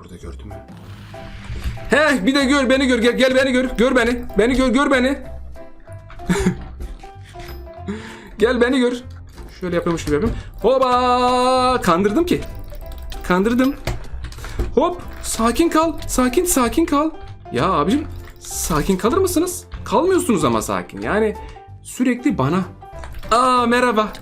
burada gördün mü? He bir de gör beni gör. Gel, gel beni gör. Gör beni. Beni gör gör beni. Gel beni gör. Şöyle yapıyormuş gibi yapayım. Hoba kandırdım ki. Kandırdım. Hop! Sakin kal. Sakin sakin kal. Ya abicim sakin kalır mısınız? Kalmıyorsunuz ama sakin. Yani sürekli bana. Aa merhaba.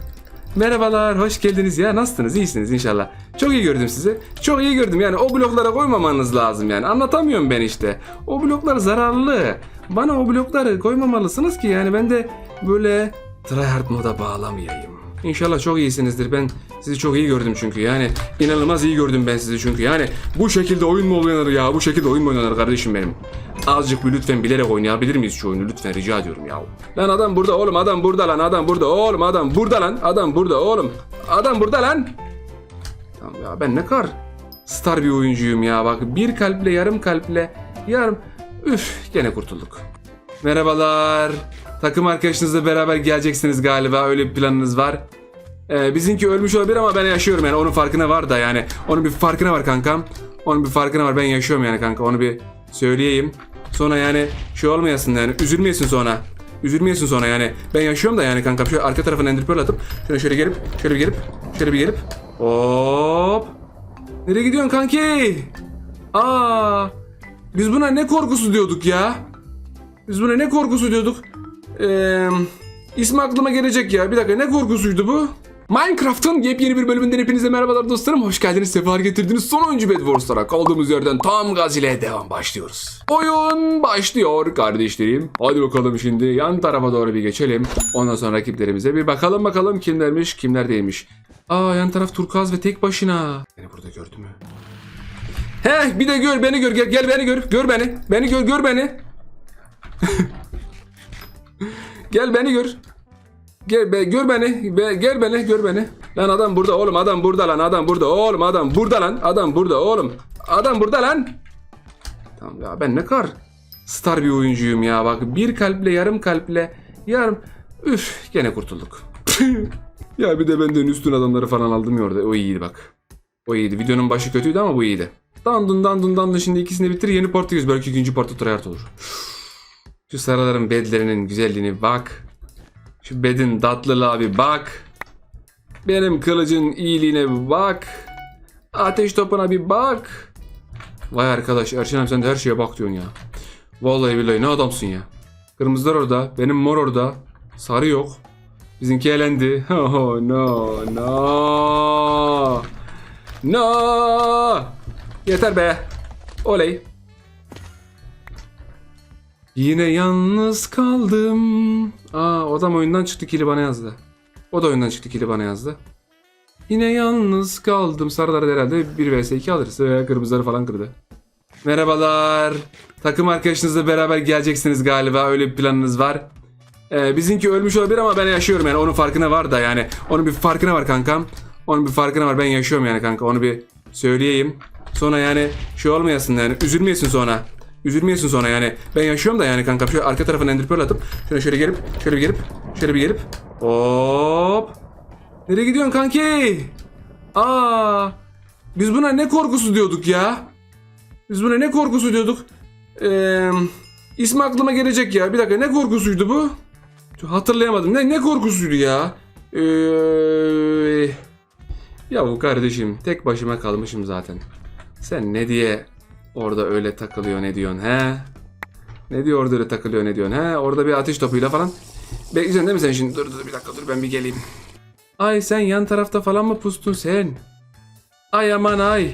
Merhabalar, hoş geldiniz ya. Nasılsınız? İyisiniz inşallah. Çok iyi gördüm sizi. Çok iyi gördüm. Yani o bloklara koymamanız lazım yani. Anlatamıyorum ben işte. O bloklar zararlı. Bana o blokları koymamalısınız ki yani ben de böyle tryhard moda bağlamayayım. İnşallah çok iyisinizdir. Ben sizi çok iyi gördüm çünkü. Yani inanılmaz iyi gördüm ben sizi çünkü. Yani bu şekilde oyun mu oynanır ya? Bu şekilde oyun mu oynanır kardeşim benim? Azıcık bir lütfen bilerek oynayabilir miyiz şu oyunu? Lütfen rica ediyorum ya. Lan adam burada oğlum adam burada lan adam burada oğlum adam burada lan adam burada oğlum. Adam burada lan. Tamam ya ben ne kadar star bir oyuncuyum ya bak bir kalple yarım kalple yarım üf gene kurtulduk. Merhabalar. Takım arkadaşınızla beraber geleceksiniz galiba öyle bir planınız var. Ee, bizimki ölmüş olabilir ama ben yaşıyorum yani onun farkına var da yani onun bir farkına var kankam. Onun bir farkına var ben yaşıyorum yani kanka onu bir söyleyeyim. Sonra yani şey olmayasın yani üzülmeyesin sonra. Üzülmeyesin sonra yani ben yaşıyorum da yani kankam şöyle arka tarafına ender pearl atıp şöyle şöyle gelip şöyle bir gelip şöyle bir gelip hop. Nereye gidiyorsun kanki? Aa, biz buna ne korkusu diyorduk ya? Biz buna ne korkusu diyorduk? Ee, ismi aklıma gelecek ya. Bir dakika ne korkusuydu bu? Minecraft'ın yepyeni bir bölümünden hepinize merhabalar dostlarım. Hoş geldiniz, sefer getirdiniz. Son oyuncu Bed kaldığımız yerden tam gaz ile devam başlıyoruz. Oyun başlıyor kardeşlerim. Hadi bakalım şimdi yan tarafa doğru bir geçelim. Ondan sonra rakiplerimize bir bakalım bakalım kimlermiş kimler değilmiş. Aa yan taraf turkuaz ve tek başına. Beni burada gördü mü? He bir de gör beni gör gel, gel beni gör gör beni. Beni gör gör beni. Gel beni gör. Gel be, gör beni. Be, gel beni gör beni. Lan adam burada oğlum adam burada lan adam burada oğlum adam burada lan adam burada oğlum. Adam burada lan. Tamam ya ben ne kadar star bir oyuncuyum ya bak bir kalple yarım kalple yarım üf gene kurtulduk. ya bir de benden üstün adamları falan aldım ya orada o iyiydi bak. O iyiydi videonun başı kötüydü ama bu iyiydi. Dandun dandun dandun şimdi ikisini bitir yeni part 100 belki ikinci partta tryhard olur. Şu sarıların bedlerinin güzelliğini bak. Şu bedin tatlılığa bir bak. Benim kılıcın iyiliğine bir bak. Ateş topuna bir bak. Vay arkadaş Erşen abi sen de her şeye bak diyorsun ya. Vallahi billahi ne adamsın ya. Kırmızılar orada, benim mor orada. Sarı yok. Bizimki elendi. Oh no no. No. Yeter be. Oley. Yine yalnız kaldım. Aa o da oyundan çıktı kili bana yazdı. O da oyundan çıktı kili bana yazdı. Yine yalnız kaldım. Sarıları herhalde 1 vs 2 alırız. Veya kırmızıları falan kırdı. Merhabalar. Takım arkadaşınızla beraber geleceksiniz galiba. Öyle bir planınız var. Ee, bizimki ölmüş olabilir ama ben yaşıyorum yani onun farkına var da yani. Onun bir farkına var kankam. Onun bir farkına var ben yaşıyorum yani kanka onu bir söyleyeyim. Sonra yani şey olmayasın yani üzülmeyesin sonra. Üzülmeyesin sonra yani ben yaşıyorum da yani kanka şöyle arka tarafına ender atıp şöyle şöyle gelip şöyle bir gelip şöyle bir gelip hop. Nereye gidiyorsun kanki? Aa, biz buna ne korkusu diyorduk ya? Biz buna ne korkusu diyorduk? Ee, ismi aklıma gelecek ya. Bir dakika ne korkusuydu bu? Hatırlayamadım. Ne ne korkusuydu ya? Ee, ya bu kardeşim tek başıma kalmışım zaten. Sen ne diye orada öyle takılıyor ne diyorsun he? Ne diyor orada öyle takılıyor ne diyorsun he? Orada bir ateş topuyla falan. Bekleyeceksin değil mi sen şimdi? Dur dur bir dakika dur ben bir geleyim. Ay sen yan tarafta falan mı pustun sen? Ay aman ay.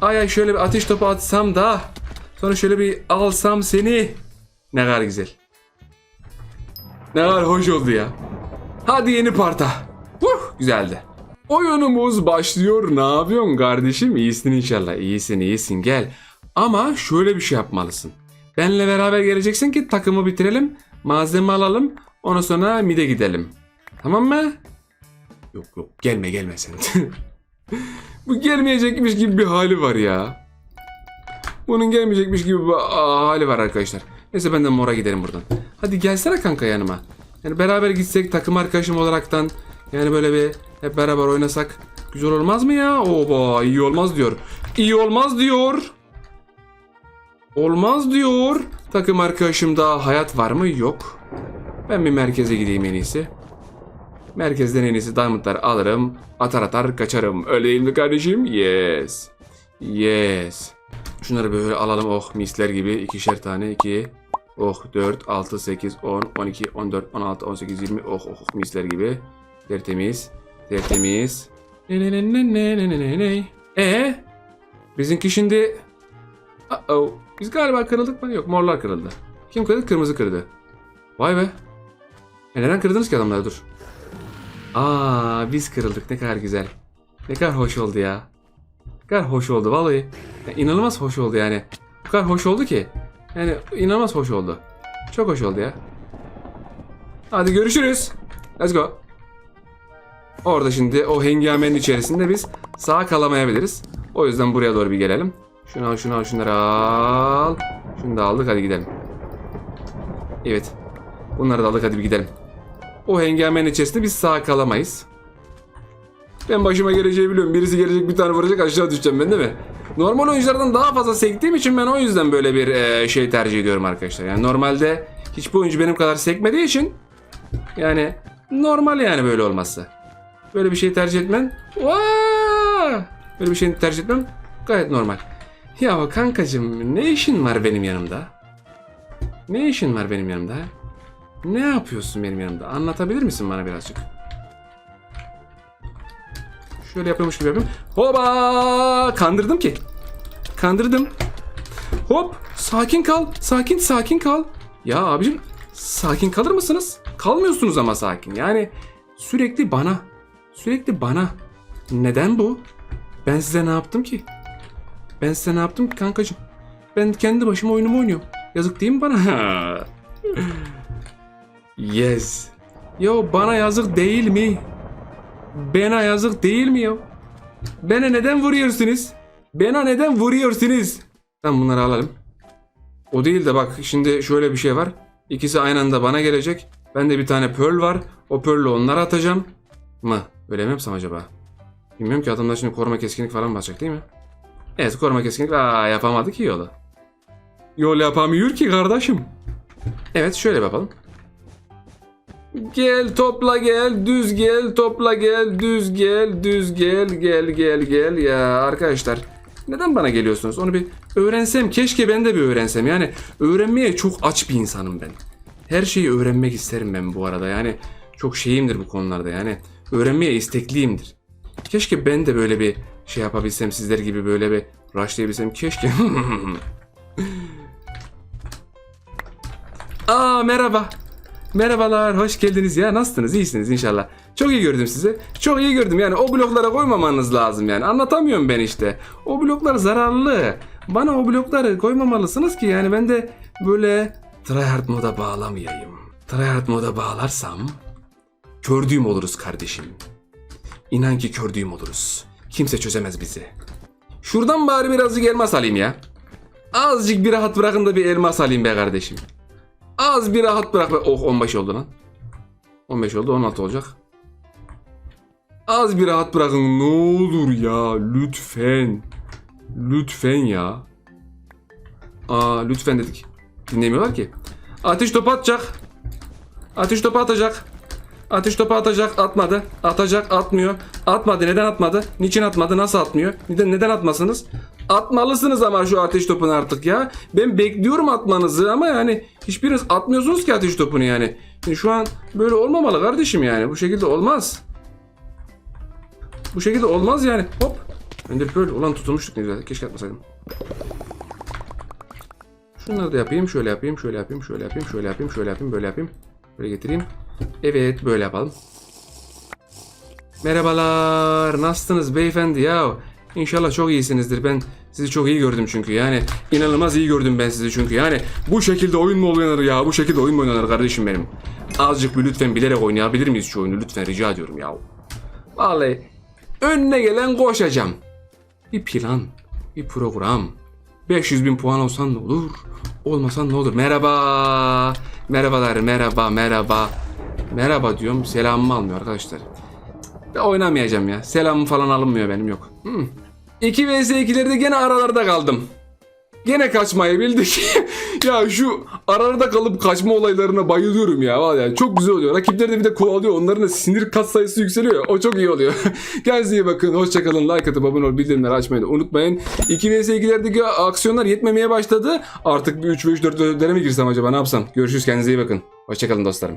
Ay ay şöyle bir ateş topu atsam da. Sonra şöyle bir alsam seni. Ne kadar güzel. Ne kadar hoş oldu ya. Hadi yeni parta. Huh, güzeldi. Oyunumuz başlıyor. Ne yapıyorsun kardeşim? İyisin inşallah. İyisin iyisin gel. Ama şöyle bir şey yapmalısın. Benle beraber geleceksin ki takımı bitirelim. Malzeme alalım. Ondan sonra mide gidelim. Tamam mı? Yok yok gelme gelme sen. Bu gelmeyecekmiş gibi bir hali var ya. Bunun gelmeyecekmiş gibi bir hali var arkadaşlar. Neyse ben de mora giderim buradan. Hadi gelsene kanka yanıma. Yani beraber gitsek takım arkadaşım olaraktan yani böyle bir hep beraber oynasak güzel olmaz mı ya? Oba iyi olmaz diyor. İyi olmaz diyor. Olmaz diyor. Takım arkadaşımda hayat var mı? Yok. Ben bir merkeze gideyim en iyisi. Merkezden en iyisi diamondları alırım. Atar atar kaçarım. Öyle değil mi kardeşim? Yes. Yes. Şunları böyle alalım. Oh misler gibi. ikişer tane. 2. Oh 4, 6, 8, 10, 12, 14, 16, 18, 20. Oh oh oh, misler gibi. Tertemiz. Tertemiz. Ne ne ne ne ne ne ne ne ne. Ee? Bizimki şimdi... Uh-oh. Biz galiba kırıldık mı? Yok morlar kırıldı. Kim kırdı? Kırmızı kırdı. Vay be. E neden kırdınız ki adamları dur. Aa biz kırıldık ne kadar güzel. Ne kadar hoş oldu ya. Ne kadar hoş oldu vallahi. Ya, inanılmaz hoş oldu yani. Bu kadar hoş oldu ki. Yani inanılmaz hoş oldu. Çok hoş oldu ya. Hadi görüşürüz. Let's go. Orada şimdi o hengamenin içerisinde biz sağ kalamayabiliriz. O yüzden buraya doğru bir gelelim. Şunu al, şunu al, şunları al. Şunu da aldık, hadi gidelim. Evet. Bunları da aldık, hadi bir gidelim. O hengamenin içerisinde biz sağ kalamayız. Ben başıma geleceği biliyorum. Birisi gelecek bir tane vuracak aşağı düşeceğim ben değil mi? Normal oyunculardan daha fazla sektiğim için ben o yüzden böyle bir e, şey tercih ediyorum arkadaşlar. Yani normalde hiçbir oyuncu benim kadar sekmediği için yani normal yani böyle olması. Böyle bir şey tercih etmen Vaa! Böyle bir şey tercih etmem gayet normal. Ya kankacım ne işin var benim yanımda? Ne işin var benim yanımda? Ne yapıyorsun benim yanımda? Anlatabilir misin bana birazcık? Şöyle yapıyormuş gibi yapayım. Hoba! Kandırdım ki. Kandırdım. Hop! Sakin kal. Sakin sakin kal. Ya abicim sakin kalır mısınız? Kalmıyorsunuz ama sakin. Yani sürekli bana. Sürekli bana. Neden bu? Ben size ne yaptım ki? Ben size ne yaptım ki kankacım? Ben kendi başıma oyunumu oynuyorum. Yazık değil mi bana? yes. Yo bana yazık değil mi? Bana yazık değil mi ya? Bana neden vuruyorsunuz? Bana neden vuruyorsunuz? Tamam bunları alalım. O değil de bak şimdi şöyle bir şey var. İkisi aynı anda bana gelecek. Bende bir tane pearl var. O pearl'ü onlara atacağım. Mı? Öyle mi yapsam acaba? Bilmiyorum ki adamlar şimdi koruma keskinlik falan basacak değil mi? Evet koruma keskinlik. Aa yapamadı ki yolu. Yol yapamıyor ki kardeşim. Evet şöyle yapalım. Gel topla gel düz gel topla gel düz gel düz gel gel gel gel ya arkadaşlar neden bana geliyorsunuz onu bir öğrensem keşke ben de bir öğrensem yani öğrenmeye çok aç bir insanım ben her şeyi öğrenmek isterim ben bu arada yani çok şeyimdir bu konularda yani öğrenmeye istekliyimdir keşke ben de böyle bir şey yapabilsem sizler gibi böyle bir rushlayabilsem keşke Aa merhaba Merhabalar, hoş geldiniz ya. Nasılsınız? İyisiniz inşallah. Çok iyi gördüm sizi. Çok iyi gördüm. Yani o bloklara koymamanız lazım yani. Anlatamıyorum ben işte. O bloklar zararlı. Bana o blokları koymamalısınız ki yani ben de böyle tryhard moda bağlamayayım. Tryhard moda bağlarsam kördüğüm oluruz kardeşim. İnan ki kördüğüm oluruz. Kimse çözemez bizi. Şuradan bari birazcık elmas alayım ya. Azıcık bir rahat bırakın da bir elmas alayım be kardeşim. Az bir rahat bırak. be. Oh 15 oldu lan. 15 oldu 16 olacak. Az bir rahat bırakın ne olur ya lütfen. Lütfen ya. Aa lütfen dedik. Dinlemiyorlar ki. Ateş topu atacak. Ateş topu atacak. Ateş topu atacak atmadı. Atacak atmıyor. Atmadı neden atmadı? Niçin atmadı? Nasıl atmıyor? Neden, neden atmasınız? Atmalısınız ama şu ateş topunu artık ya. Ben bekliyorum atmanızı ama yani hiçbiriniz atmıyorsunuz ki ateş topunu yani. Şimdi şu an böyle olmamalı kardeşim yani. Bu şekilde olmaz. Bu şekilde olmaz yani. Hop. Ender Pearl. Ulan tutulmuştuk ne güzel. Keşke atmasaydım. Şunları da yapayım. Şöyle yapayım. Şöyle yapayım. Şöyle yapayım. Şöyle yapayım. Şöyle yapayım. Böyle yapayım. Böyle getireyim. Evet böyle yapalım. Merhabalar. Nasılsınız beyefendi ya? İnşallah çok iyisinizdir. Ben sizi çok iyi gördüm çünkü. Yani inanılmaz iyi gördüm ben sizi çünkü. Yani bu şekilde oyun mu oynanır ya? Bu şekilde oyun mu oynanır kardeşim benim? Azıcık bir lütfen bilerek oynayabilir miyiz şu oyunu? Lütfen rica ediyorum ya. Vallahi önüne gelen koşacağım. Bir plan, bir program. 500 bin puan olsan ne olur? Olmasan ne olur? Merhaba. Merhabalar, merhaba, merhaba. Merhaba diyorum. Selamımı almıyor arkadaşlar. Ben oynamayacağım ya. Selamım falan alınmıyor benim yok. Hmm. 2 vs 2'lerde gene aralarda kaldım. Gene kaçmayı bildik. ya şu arada kalıp kaçma olaylarına bayılıyorum ya. Vallahi çok güzel oluyor. Rakipleri de bir de kovalıyor. Onların da sinir kat sayısı yükseliyor. O çok iyi oluyor. Kendinize iyi bakın. Hoşçakalın. Like atıp abone ol. Bildirimleri açmayı da unutmayın. 2 vs 2'lerdeki aksiyonlar yetmemeye başladı. Artık bir 3 ve 3 4 4'lere mi girsem acaba ne yapsam? Görüşürüz. Kendinize iyi bakın. Hoşçakalın dostlarım.